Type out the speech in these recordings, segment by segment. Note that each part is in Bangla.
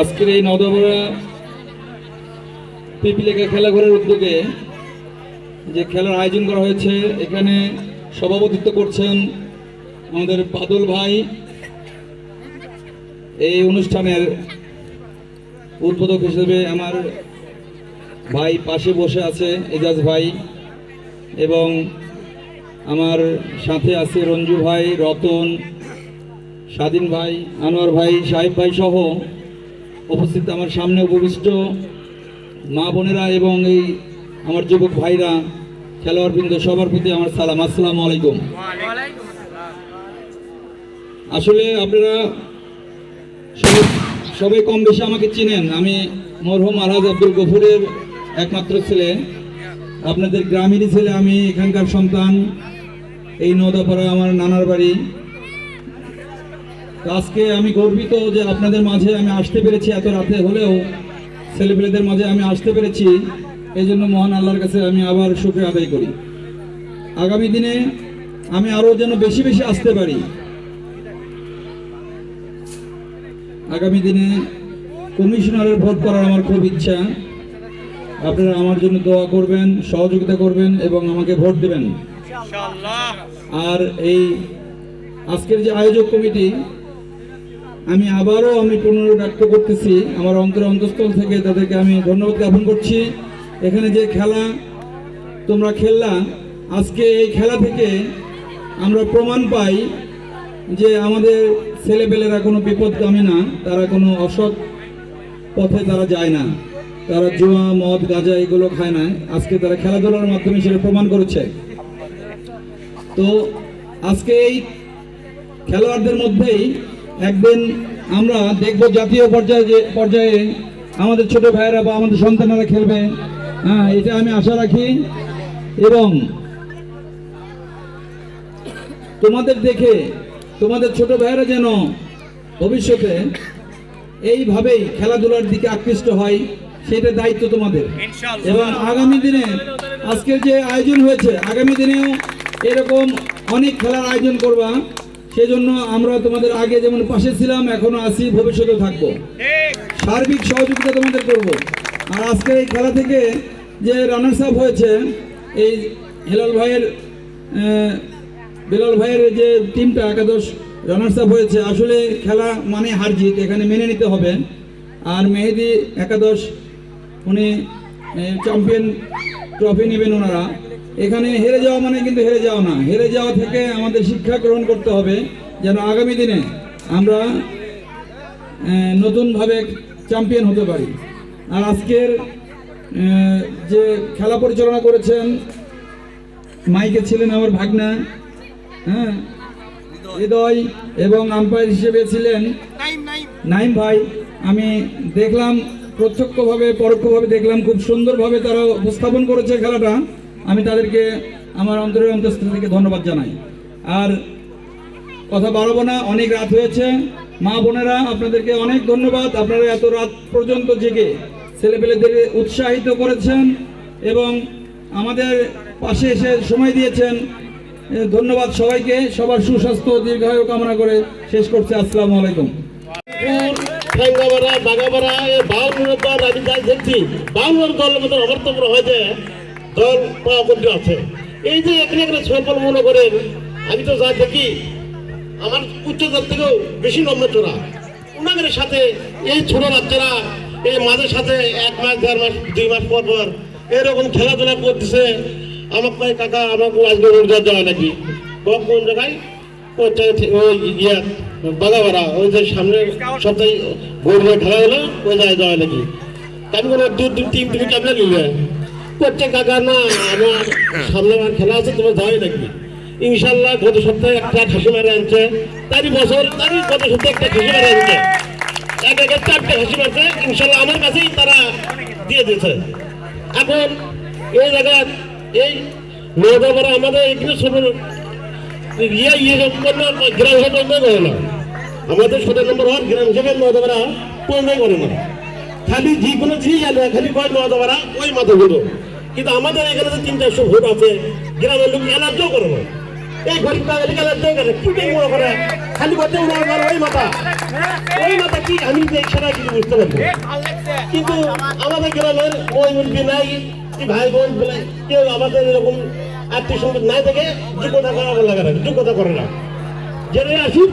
আজকের এই নদবরা পিপিলেখা খেলাঘরের উদ্যোগে যে খেলার আয়োজন করা হয়েছে, এখানে সভাপতিত্ব করছেন আমাদের বাদল ভাই। এই অনুষ্ঠানের উদ্বোধক হিসেবে আমার ভাই পাশে বসে আছে এজাজ ভাই এবং আমার সাথে আছে রঞ্জু ভাই, রতন স্বাধীন ভাই, আনোয়ার ভাই, সাহেব ভাই সহ উপস্থিত আমার সামনে উপবিষ্ট মা বোনেরা এবং এই আমার যুবক ভাইরা খেলোয়াড় বৃন্দ সবার প্রতি আমার সালাম। আসসালামু আলাইকুম। আসলে আপনারা সবাই কম বেশি আমাকে চিনেন। আমি মরহুম আলহাজ আব্দুল গফুরের একমাত্র ছেলে। আপনাদের গ্রামেরই ছেলে আমি, এখানকার সন্তান। এই নদাপাড়া আমার নানার বাড়ি। আজকে আমি গর্বিত যে আপনাদের মাঝে আমি আসতে পেরেছি এত রাতে হলেও ছেলেপেলেদের মাঝে আমি আসতে পেরেছি। এই জন্য মহান আল্লাহর কাছে আমি আবার শুক্রিয়া আদায় করি। আগামী দিনে আমি আরও যেন বেশি বেশি আসতে পারি। আগামী দিনে কমিশনারের ভোট করার আমার খুব ইচ্ছা। আপনারা আমার জন্য দোয়া করবেন সহযোগিতা করবেন এবং আমাকে ভোট দেবেন। আর এই আজকের যে আয়োজক কমিটি আমি আবারও আমি ব্যক্ত করতেছি, আমার অন্তর অন্তঃস্থল থেকে তাদেরকে আমি ধন্যবাদ জ্ঞাপন করছি। এখানে যে খেলা তোমরা খেললা, আজকে এই খেলা থেকে আমরা প্রমাণ পাই যে আমাদের ছেলেপেলেরা কোনো বিপদগামী না, তারা কোনো অসৎ পথে তারা যায় না। তারা জুয়া, মদ, গাঁজা এগুলো খায় না। আজকে তারা খেলাধুলার মাধ্যমে সেটা প্রমাণ করেছে। তো আজকে এই খেলোয়াড়দের মধ্যেই একদিন আমরা দেখব জাতীয় পর্যায়ে যে পর্যায়ে আমাদের ছোট ভাইয়েরা বা আমাদের সন্তানেরা খেলবে। হ্যাঁ এটা আমি আশা রাখি। এবং তোমাদের দেখে তোমাদের ছোট ভাইয়েরা যেন ভবিষ্যতে এইভাবেই খেলাধুলার দিকে আকৃষ্ট হয় সেটা দায়িত্ব তোমাদের। এবং আগামী দিনে আজকের যে আয়োজন হয়েছে আগামী দিনেও এরকম অনেক খেলার আয়োজন করবা। সেজন্য আমরা তোমাদের আগে যেমন পাশে ছিলাম, এখনও আছি ভবিষ্যতে থাকব। সার্বিক সহযোগিতা তোমাদের করব। আর আজকের এই খেলা থেকে যে রানার্স আপ হয়েছে, এই হেলাল ভাইয়ের বেলাল ভাইয়ের যে টিমটা একাদশ রানার্স আপ হয়েছে, আসলে খেলা মানে হার জিত, এখানে মেনে নিতে হবে। আর মেহেদি একাদশ, উনি চ্যাম্পিয়ন ট্রফি নেবেন ওনারা। এখানে হেরে যাওয়া মানে কিন্তু হেরে যাওয়া না। হেরে যাওয়া থেকে আমাদের শিক্ষা গ্রহণ করতে হবে যেন আগামী দিনে আমরা নতুনভাবে চ্যাম্পিয়ন হতে পারি। আর আজকের যে খেলা পরিচালনা করেছেন মাইকে ছিলেন আমার ভাগনা হ্যাঁ হৃদয় এবং আম্পায়ার হিসেবে ছিলেন নাইম ভাই। আমি দেখলাম, প্রত্যক্ষভাবে, পরোক্ষভাবে দেখলাম, খুব সুন্দরভাবে তারা উপস্থাপন করেছে খেলাটা। আমি তাদেরকে আমার অন্তরের অন্তঃস্থল থেকে ধন্যবাদ জানাই। আর কথা বাড়াবো না, অনেক রাত হয়েছে। মা বোনেরা, আপনাদেরকে অনেক ধন্যবাদ। আপনারা এত রাত পর্যন্ত জেগে ছেলেপেলেদের উৎসাহিত করেছেন এবং আমাদের পাশে এসে সময় দিয়েছেন। ধন্যবাদ সবাইকে। সবার সুস্বাস্থ্য দীর্ঘায়ু কামনা করে শেষ করছে। আসসালামু আলাইকুম। বাগাবাড়া দল আমি যাই দেখছি বাউনের দলের মতো অবর্তমান হয়েছে। পাওয়া আছে এই যে এখানে এখানে সফল মনে করেন আমি তো যা দেখি আমার উচ্চতার থেকেও বেশি নম্র চোরা ওনাদের সাথে এই ছোট বাচ্চারা এই মাঝে সাথে এক মাস দেড় মাস দুই মাস পর পর এরকম খেলাধুলা করতেছে আমার ভাই কাকা আমাকে আজকে রোজগার দেওয়া নাকি কোন জায়গায় ওই ইয়া বাগাবাড়া ওই যে সামনে সপ্তাহে গরিবের খেলা হলো ওই জায়গায় যাওয়া নাকি আমি কোনো দু তিন ট্যাবলেট নিলে করছে কাকা, না আমার সামনে আমার খেলা আছে, তোমার যাওয়াই নাকি ইনশাল্লাহ গত সপ্তাহে একটা খাসি মারে আনছে, তারই বছর, তারই গত সপ্তাহে একটা খাসি মারে আনছে। এক একে চারটে খাসি মারছে, ইনশাল্লাহ আমার কাছেই তারা দিয়ে দিয়েছে। এখন এই জায়গায়, এই নৌকাপাড়া আমাদের এখানে ছোট ইয়ে ইয়ে সম্পন্ন গ্রাম পূর্ণ করে না। আমাদের সতেরো নম্বর হওয়ার গ্রাম হিসেবে নদমারা পূর্ণ করে না। খালি যে কোনো জিনিস আনে খালি কয় নদমারা ওই মাথাগুলো কিন্তু আমাদের এখানে যে তিন চারশো ভোট আছে, গ্রামের লোক এলার্জিও করে না। এই গরিব গেলে দেখে কি মনে করে? খালি করে ওই মাথা ওই মাথা কি? আমি সেটা কিছু বুঝতে পারব। কিন্তু আমাদের গ্রামের ওই নাই, কি ভাই বোন কেউ আমাদের এরকম আত্মীয় সম্পদ নাই থেকে যোগ্যতা করা লাগে না, যোগ্যতা করে না। জেনে আসুক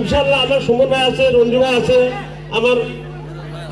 ইনশাল্লাহ আমার সুমন ভাই আছে রঞ্জু ভাই আছে, আমার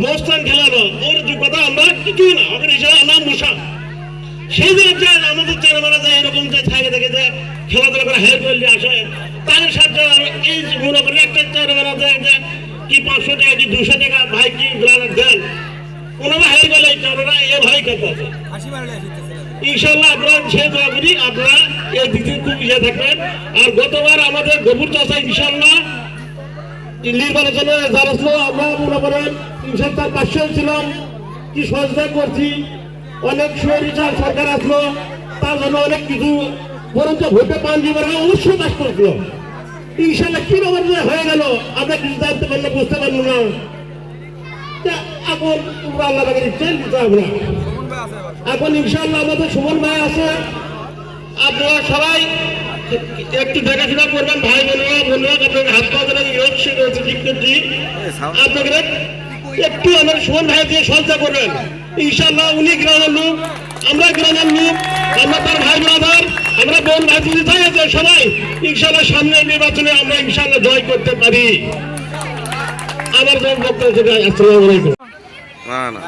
মোস্তান খেলা হলো ওর যোগ্যতা আমরা কিছুই না। আমাদের হিসাবে আমরা মশা সেই যে চান আমাদের চান আমরা যে এরকম যে থাকে দেখে যে খেলাধুলা করে হেল্প করলে আসে। তাদের সাথে এই মনে করি একটা চান আমরা যে যে কি পাঁচশো টাকা কি দুশো টাকা ভাই কি দেন? ওনারা হেল্প করলে ওনারা এ ভাই খেতে আছে ইনশাল্লাহ আপনারা সে দোয়া করি আপনারা এই দিকে খুব ইয়ে থাকবেন। আর গতবার আমাদের গোবর চাষা ইনশাল্লাহ আমরা মনে করেন পাঁচশো ছিলাম কি করছি অনেক সুরিচার সরকার আসলো তার জন্য অনেক কিছু বরঞ্চ ভোটে পান অবশ্যই করেছিল কি হয়ে গেল আমরা কিছু বুঝতে পারল না এখন তোমরা আল্লাহ তাকে হবে এখন ইনশাল্লাহ আমাদের সুমন ভাই আছে আপনারা সবাই একটু দেখাশোনা করবেন, ভাই বোনেরা বোনেরা আপনাদের হাত পা ধরে ইয়োগ সে রয়েছে একটু আমার সুমন ভাই দিয়ে সহযোগিতা করবেন। ইনশাল্লাহ উনি গ্রামের লোক আমরা গ্রামের লোক আমরা তার ভাই ব্রাদার আমরা বোন ভাই দিদি তাই সবাই। ইনশাল্লাহ সামনে নির্বাচনে আমরা ইনশাল্লাহ জয় করতে পারি। আমার বক্তব্য সেটা আলাইকুম। না না।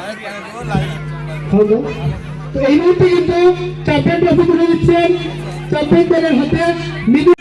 তো এই মুহূর্তে কিন্তু চ্যাম্পিয়ন ট্রফি তুলে দিচ্ছেন চ্যাম্পিয়ন দলের হাতে মিডু